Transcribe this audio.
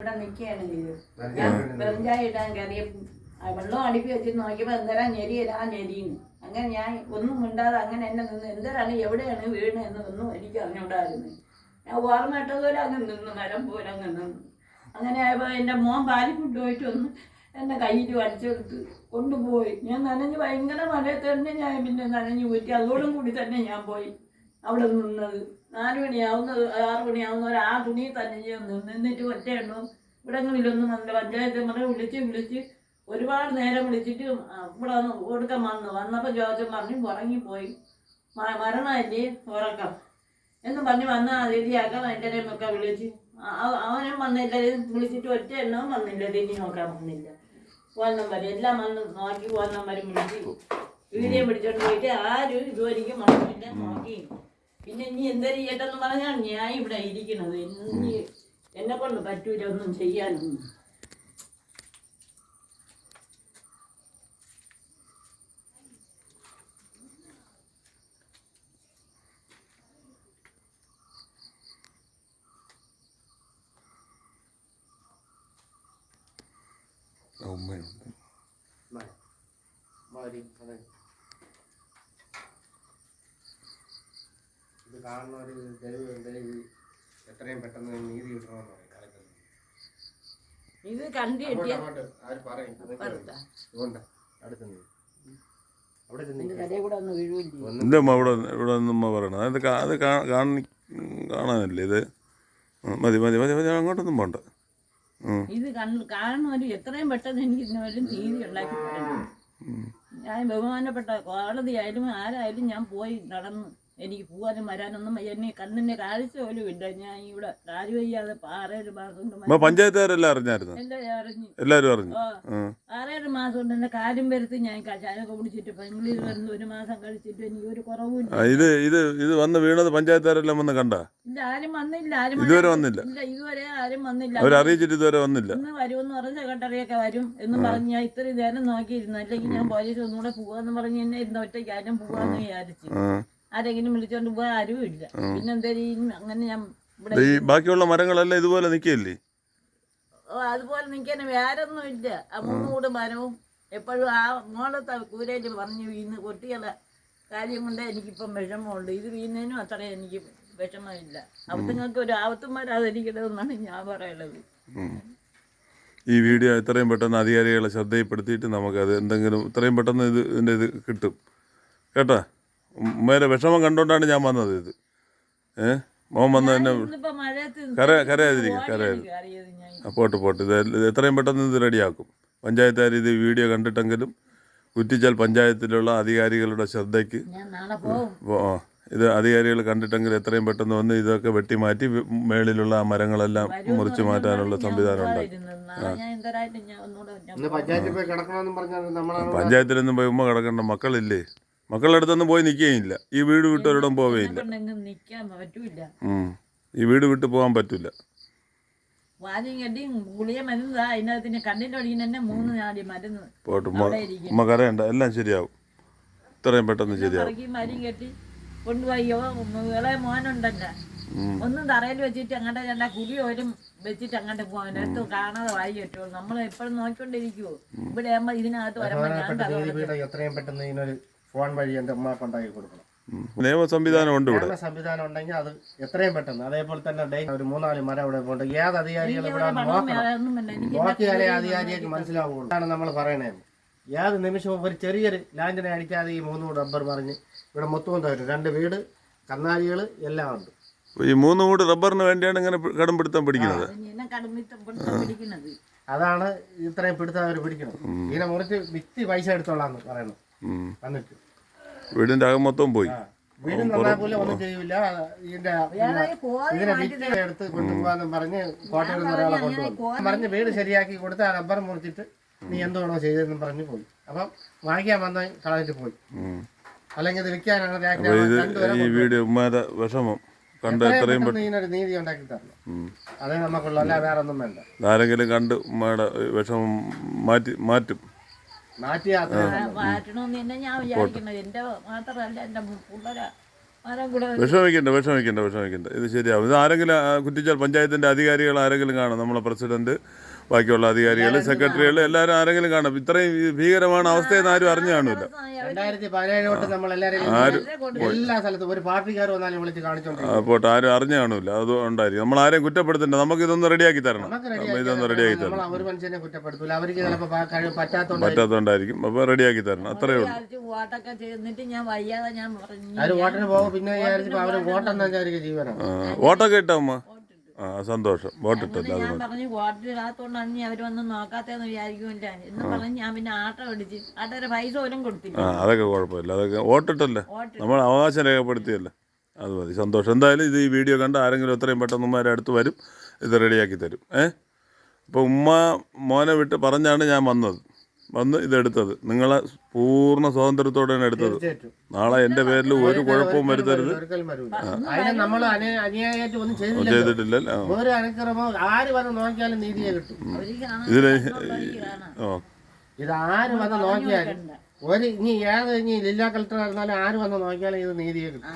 ഇവിടെ നിൽക്കുകയാണ് ചെയ്തത്. ഞാൻ വെറുഞ്ചായ ഇടാൻ കയറിയ വെള്ളം അടുപ്പി വെച്ച് നോക്കിയപ്പോൾ എന്തരാ ഞെരിയില്ല ആ ഞെരിയുന്നു അങ്ങനെ ഞാൻ ഒന്നും മിണ്ടാതെ അങ്ങനെ എന്നെ നിന്ന് എന്തരാണ് എവിടെയാണ് വീണ് എന്ന് ഒന്നും എനിക്ക് അറിഞ്ഞുകൂടായിരുന്നു ഞാൻ ഓർമ്മ ഇട്ടതുപോലെ അങ്ങ് നിന്ന് മരം പോലെ അങ്ങ് നിന്നു. അങ്ങനെ ആയപ്പോൾ എന്റെ മോൻ പാലി കൊണ്ടുപോയിട്ട് ഒന്ന് എന്നെ കയ്യിൽ വലിച്ചെടുത്ത് കൊണ്ടുപോയി. ഞാൻ നനഞ്ഞ് ഭയങ്കര മഴയത്ത് തന്നെ ഞാൻ പിന്നെ നനഞ്ഞ് പോയിട്ട് അതോടും കൂടി തന്നെ ഞാൻ പോയി. അവിടെ നിന്നത്. നാല് മണിയാവുന്ന ആറ് മണിയാവുന്നവർ ആ തുണി തന്നെ ചെന്ന് നിന്ന് നിന്നിട്ട് എണ്ണവും ഇവിടങ്ങളിലൊന്നും വന്നില്ല പഞ്ചായത്ത് മെമ്പറെ വിളിച്ച് വിളിച്ച് ഒരുപാട് നേരം വിളിച്ചിട്ട് ഇവിടെ വന്ന് കൊടുക്കാൻ വന്നു. വന്നപ്പോൾ ജോജൻ പറഞ്ഞു ഉറങ്ങിപ്പോയി. മരണമല്ലേ? ഉറക്കം. എന്ന് പറഞ്ഞ് വന്ന രീതിയാക്കാം എന്റെ ഒക്കെ വിളിച്ച്. അവനും വന്നില്ല. വിളിച്ചിട്ട് ഒറ്റ എണ്ണവും വന്നില്ല. തിരിഞ്ഞ് നോക്കാൻ വന്നില്ല. നമ്പർ എല്ലാം വന്ന് നോക്കി ഫോൺ നമ്പരും വിളിച്ച്. വീഡിയോ പിടിച്ചോണ്ട് പോയിട്ട് ആരും ഇതുവരെയ്ക്കും വന്നില്ല നോക്കി പിന്നെ ഇനി എന്താ ചെയ്യട്ടെന്ന് പറഞ്ഞാൽ ഞാൻ ഇവിടെ ഇരിക്കണത്. ഇനി എന്നെ കൊണ്ട് പറ്റൂല ഒന്നും ചെയ്യാനൊന്നും. ഉമ്മയുണ്ട്. മതി. മതി. അതെ. കാണുന്ന ഒരു ദൈവം ദൈവം എത്രയും പെട്ടെന്ന് നീതി കിട്ടണമെന്ന് പറയും ഇത് കണ്ടു കിട്ടിയ അങ്ങോട്ട് ആര് പറയും പുറത്താ. ഇതുകൊണ്ട് അടുത്ത് നീ അവിടെ ചെന്ന് എന്റെ നിൽക്ക്. തലയിൽ കൂടെ ഒന്ന് വീഴൂല്ലേ ഒന്ന് എന്റെ അമ്മ ഇവിടെ ഇവിടെ നിന്നമ്മ പറയണത് അത് കാ- അത് കാ- കാണി കാണാനല്ലേ ഇത് മതി മതി മതി മതി അങ്ങോട്ടൊന്നും പോണ്ട ഉം, ഇത് കാണുന്നവര് എത്രയും പെട്ടെന്ന് എനിക്ക് ഇതിനൊരു നീതി ഉണ്ടാക്കി തരണം ഞാൻ ബഹുമാനപ്പെട്ട കോടതി ആയാലും ആരായാലും ഞാൻ പോയി നടന്ന് എനിക്ക് പോകാനും വരാനൊന്നും എന്നെ കണ്ണിന്റെ കാഴ്ച പോലും ഇല്ല. ഞാൻ ഇവിടെ കാര്യം വയ്യാതെ ആറേഴ് മാസം കൊണ്ട് പഞ്ചായത്തുകാരെല്ലാം അറിഞ്ഞായിരുന്നു? അറിഞ്ഞു. എല്ലാവരും അറിഞ്ഞു. ആറേഴ് മാസം കൊണ്ട് എന്റെ കാര്യം വരുത്തി ഞാൻ കഷായൊക്കെ കുടിച്ചിട്ട് പെൺകുളിയിൽ വരുന്ന ഒരു മാസം കഴിച്ചിട്ട് എനിക്ക് ഒരു കുറവും ഇത് ഇത് ഇത് വന്ന് വീണത് പഞ്ചായത്തുകാരെല്ലാം വന്ന് കണ്ട? ഇല്ല ആരും വന്നില്ല. ആരും ഇതുവരെ വന്നില്ല? ഇല്ല ഇതുവരെ ആരും വന്നില്ല. അവരറിയിച്ചിട്ട് ഇതുവരെ വന്നില്ല? ഇന്ന് വരുമെന്ന് പറഞ്ഞ സെക്രട്ടറിയൊക്കെ വരും എന്ന് പറഞ്ഞ് ഞാൻ ഇത്രയും നേരം നോക്കിയിരുന്നു. അല്ലെങ്കിൽ ഞാൻ പോലീസ് ഒന്നുകൂടെ പോവാന്ന് പറഞ്ഞ് എന്നെ ഇരുന്ന് ഒറ്റയ്ക്ക് ആരും പോവാന്ന് വിചാരിച്ചു. ആരെങ്കിലും വിളിച്ചോണ്ട് പോയാൽ ആരും ഇല്ല. പിന്നെന്തേലും അങ്ങനെ ഞാൻ ഇവിടെ ഈ ബാക്കിയുള്ള മരങ്ങളെല്ലാം ഇതുപോലെ നിൽക്കില്ലേ ഓ, അതുപോലെ നിൽക്കാൻ വേറൊന്നും ഇല്ല. ആ മൂന്നുകൂടെ മരവും എപ്പോഴും ആ മോളത്തെ കൂരയിൽ പറഞ്ഞു വീണ് കുട്ടികളെ കാര്യം കൊണ്ട് എനിക്കിപ്പം വിഷമമുണ്ട്. ഇത് വീണതിനും അത്ര എനിക്ക് വിഷമമില്ല. അവത്തുങ്ങൾക്ക് ഒരു ആവത്തുമാരാതിരിക്കണമെന്നാണ് ഞാൻ പറയുന്നത് ഉം. ഈ വീഡിയോ എത്രയും പെട്ടെന്ന് അധികാരികളെ ശ്രദ്ധയിൽപ്പെടുത്തിയിട്ട് നമുക്കത് എന്തെങ്കിലും ഇത്രയും പെട്ടെന്ന് ഇത് ഇതിന്റെ ഇത് കിട്ടും. കേട്ടാ? ഉമ്മേരെ വിഷമം കണ്ടുകൊണ്ടാണ് ഞാൻ വന്നത് ഇത്. ഏ? മോൻ വന്ന മഴയത്ത് കര കരയാതിരിക്കും കരയാതിരിക്കും. പോട്ട് പോട്ട്. ഇത് എത്രയും പെട്ടെന്ന് ഇത് റെഡിയാക്കും. പഞ്ചായത്തുകാർ ഇത് വീഡിയോ കണ്ടിട്ടെങ്കിലും കുറ്റിച്ചാൽ പഞ്ചായത്തിലുള്ള അധികാരികളുടെ ശ്രദ്ധയ്ക്ക് ഞാൻ നാളെ പോകും വ- ആ, ഇത് അധികാരികൾ കണ്ടിട്ടെങ്കിൽ എത്രയും പെട്ടെന്ന് വന്ന് ഇതൊക്കെ വെട്ടി മാറ്റി മേളിലുള്ള ആ മരങ്ങളെല്ലാം മുറിച്ചു മാറ്റാനുള്ള സംവിധാനം നമ്മളാണ് പഞ്ചായത്തിലൊന്നും പോയി ഉമ്മ കിടക്കേണ്ട മക്കളില്ലേ? മക്കളുടെ അടുത്തൊന്നും പോയി നിൽക്കുകയില്ല ഈ വീട് വിട്ട് ഒരിടം പോവുകയില്ല ഈ വീട് വിട്ട് പോകാൻ പറ്റില്ല പോട്ട് ഉമ്മ അവിടെ ഇരിക്കും. ഉമ്മ കരയണ്ട. എല്ലാം ശരിയാവും. ഇത്രയും പെട്ടെന്ന് ശരിയാവും. കൊണ്ടുപോയോ. ഇളയ മോനുണ്ടല്ല. ഒന്നും തറയിൽ വെച്ചിട്ട് അങ്ങോട്ട് രണ്ടാ കുടി പോലും വെച്ചിട്ട് അങ്ങോട്ട് പോകാൻ അടുത്ത് കാണാതെ വായി കെട്ടുള്ളൂ. നമ്മൾ എപ്പോഴും നോക്കിക്കൊണ്ടിരിക്കുവോ? ഇവിടെ ആകുമ്പോ ഇതിനകത്ത് ഞാൻ എത്രയും പെട്ടെന്ന് ഇതിനൊരു ഫോൺ വഴി എന്റെ ഉമ്മാക്ക് ഉണ്ടാക്കി കൊടുക്കണം. നിയമ സംവിധാനം ഉണ്ട് ഇവിടെ. സംവിധാനം ഉണ്ടെങ്കിൽ അത് എത്രയും പെട്ടെന്ന്. അതേപോലെ തന്നെ ഒരു മൂന്നാൽ മരം ഇവിടെ പോകണ്ട. ഏത് അധികാരികളും ഇവിടെ നോക്കണം. നോക്കിയാലേ അധികാരിക്ക് മനസ്സിലാവുള്ളൂ. അതാണ് നമ്മൾ പറയണേ ഏത് നിമിഷവും ഒരു ചെറിയൊരു ലാൻഡിനെ അടിക്കാതെ ഈ മൂന്ന് റബ്ബർ പറഞ്ഞ് ഇവിടെ മൊത്തം തരും രണ്ട് വീട് കന്നാലികൾ എല്ലാം ഉണ്ട്. ഈ മൂന്ന് കൂട് റബ്ബറിന് വേണ്ടിയാണ് ഇങ്ങനെ കടം കടംപിടുത്തം പിടിക്കുന്നത്? അതാണ് ഇത്രയും പിടുത്തം അവർ പിടിക്കുന്നത്. ഇതിനെ മുറിച്ച് വിത്തി പൈസ എടുത്തോളാന്ന് പറയുന്നു ഉം. വന്നിട്ട്. വീടിന്റെ അകം മൊത്തം പോയി. വീട് ഒന്നും ഇതിന്റെ ഇതിനെ വിറ്റ് എടുത്ത് കൊണ്ടുപോകാന്ന് പറഞ്ഞ് കോട്ടയിൽ നിന്ന് ഒരാളെ കൊണ്ടുവന്നു പറഞ്ഞ് വീട് ശരിയാക്കി കൊടുത്ത് ആ റബ്ബർ മുറിച്ചിട്ട് നീ എന്തോണോ ചെയ്തതെന്ന് പറഞ്ഞു പോയി. അപ്പം വാങ്ങിക്കാൻ വന്ന കളഞ്ഞിട്ട് പോയി. അല്ലെങ്കിൽ ഇത് വിൽക്കാനാണ് ഈ വീട് വിഷമം. കണ്ട് എത്രയും പെട്ടെന്ന് നീതി ഉണ്ടാക്കി തരണം. അതേ നമുക്കുള്ളൂ അല്ല വേറെ ഒന്നും വേണ്ട. ആരെങ്കിലും കണ്ട് ഉമ്മയുടെ വിഷമം മാറ്റി മാറ്റും. മാറ്റണമെന്ന് തന്നെ ഞാൻ വിചാരിക്കുന്നത്. എന്റെ മാത്രമല്ല എന്റെ പിള്ളേരെ വിഷമിക്കണ്ട വിഷമിക്കണ്ട വിഷമിക്കണ്ട. ഇത് ശരിയാവും. ഇത് ആരെങ്കിലും കുറ്റിച്ചാൽ പഞ്ചായത്തിന്റെ അധികാരികൾ ആരെങ്കിലും കാണും. നമ്മളെ പ്രസിഡന്റ് ബാക്കിയുള്ള അധികാരികൾ സെക്രട്ടറികൾ എല്ലാവരും ആരെങ്കിലും കാണും. ഇത്രയും ഭീകരമാണ് അവസ്ഥയെന്ന് ആരും അറിഞ്ഞു കാണില്ല രണ്ടായിരത്തി പതിനേഴ് തൊട്ട് നമ്മൾ എല്ലാവരും എല്ലാ സ്ഥലത്തും ഒരു പാർട്ടിക്കാർ വന്നാലും വിളിച്ച് കാണിച്ചോണ്ടിരിക്കും പോട്ടെ. ആരും അറിഞ്ഞു കാണില്ല അത് ഉണ്ടായിരിക്കും നമ്മൾ ആരെയും കുറ്റപ്പെടുത്തണ്ട. നമുക്ക് ഇതൊന്ന് റെഡിയാക്കി തരണം. നമ്മൾ ഇതൊന്ന് റെഡിയാക്കി തരണം. ഒരു മനുഷ്യനെ കുറ്റപ്പെടുത്തൂല. അവർക്ക് ചിലപ്പോൾ കഴിവ് പറ്റാത്തോണ്ട് അപ്പോൾ റെഡിയാക്കി തരണം. അത്രേ ഉള്ളൂ. വോട്ടൊക്കെ ചെയ്തിട്ട് സന്തോഷം. വോട്ടിട്ടില്ല ഞാൻ പറഞ്ഞു വോട്ടിടാത്തോണ്ടാണ് ഇനി അവർ വന്ന് നോക്കാത്തേന്ന് വിചാരിക്കുമില്ല എന്ന് പറഞ്ഞ് ഞാൻ പിന്നെ ആട്ടോ അടിച്ച് ആട്ടോരെ പൈസ പോലും കൊടുത്തില്ല. ആ അതൊക്കെ കുഴപ്പമില്ല. അതൊക്കെ വോട്ടിട്ടല്ലേ വോട്ട് നമ്മൾ അവകാശം രേഖപ്പെടുത്തിയല്ലേ? അത് മതി. സന്തോഷം. എന്തായാലും ഇത് ഈ വീഡിയോ കണ്ട് ആരെങ്കിലും എത്രയും പെട്ടെന്ന് ഉമ്മാരെ അടുത്ത് വരും. ഇത് റെഡിയാക്കി തരും. ഏ? അപ്പോൾ ഉമ്മ മോനെ വിട്ട് പറഞ്ഞാണ് ഞാൻ വന്നത്. വന്ന് ഇതെടുത്തത്. നിങ്ങളെ പൂർണ സ്വാതന്ത്ര്യത്തോടെയാണ് എടുത്തത്. നാളെ എന്റെ പേരിൽ ഒരു കുഴപ്പവും വരുത്തരുത്. ചെയ്തിട്ടില്ല നമ്മൾ അനുയായിട്ട് ഒന്നും ചെയ്തില്ല ചെയ്തിട്ടില്ലല്ലോ. ഒരു അനുക്രമോ ആര് വന്ന് നോക്കിയാലും നീതിയെ കിട്ടും. കാണാം ഓ. ഇത് ആര് വന്ന് നോക്കിയാലും ഒരു ഇനി ഏത് ഇനി ജില്ലാ കളക്ടർ ആയിരുന്നാലും ആര് വന്ന് നോക്കിയാലും ഇത് നീതിയെ കിട്ടും.